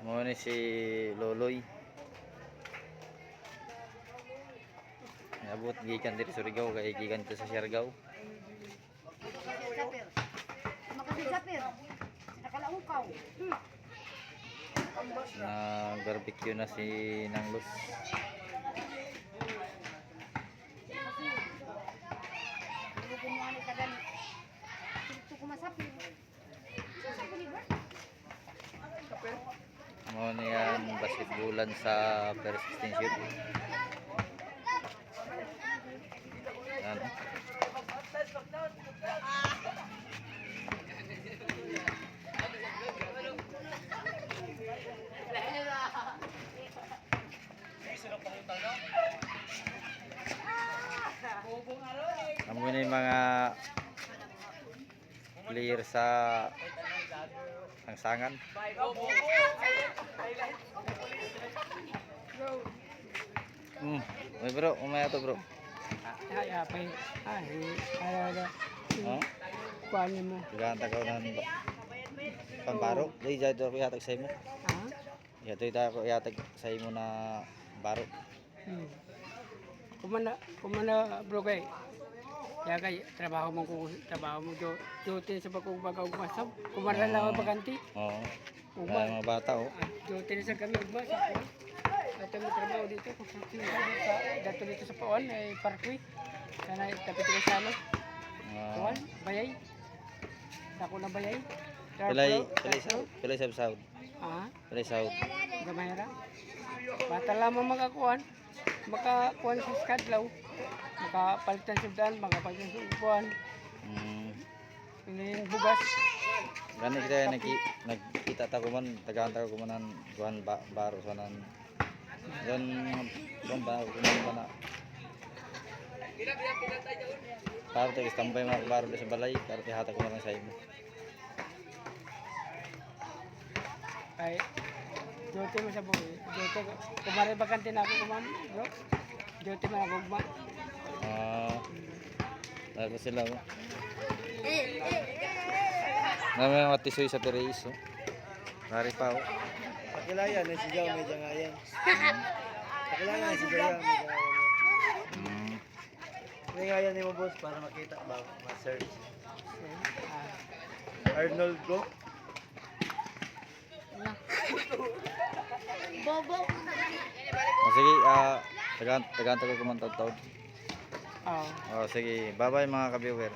Mo ni si Loloy. Abot gikan diri sa Surigao kay gikan dito sa Siargao. Na barbecue na si Nanglos. Hindi gumawa ni kadan. Ito ko masapir. Sasabi ni ba? Mo ni ang basketballan sa first extension. Yan. Amo ni mga player sa Sangsangan. Hmm. May bro, umaya to bro. Ay, apay. Ay, ay, ay, Oh, kuhan mo. gaganta ka ng pambaro. Dahil dito ako yatag sa imo. Ha? Yato ito ako yatag sa imo na baro. Hmm. Kumana, kumana, bro kay. Kaya kay, trabaho mo kung trabaho mo do duty sa pagkubaga umasam. Kumara lang ang baganti. Oo. Kaya mga bata oh. Ah, Duty na sa kami uba sa. Dito mo trabaho dito kung sa sa dato dito sa Pawan ay parkway. Sana tapit ko sa ano. Uh, Pawan, bayay. Dako na bayay. pilay, pilay sa, pilay sa sahod. Ah, Pilay sahod. gamay ra. Bata lamang makakuan. Makakuan sa skadlaw. Makapalitan sa daan, makapalitan sa upuan. Mm. Piliin bugas. Gani kita nagi nagkita ta ko man tagaanta ko man kuan ba, baro sa nan. Yan kuan ba ko man na. Para tayo tambay mga baro sa balay para tayo na lang sa imo. Ay, jote mo sa buhay. Jote, kumari bakante na ako kuman, bro. Jote mo ako kuman. Ah. Lalo sila oh. Nami mga tisoy sa Pereis oh. Mari pa oh. Pakilayan na si Jao medyo nga yan. Pakilayan na si Jao medyo nga yan. Mm. Hindi nga yan mo boss para makita ba ma-search. Arnold Go. Oh, sige, ah, tagaan tagaan ko kuman taon. oh. Oh, sige, bye-bye mga ka-viewer.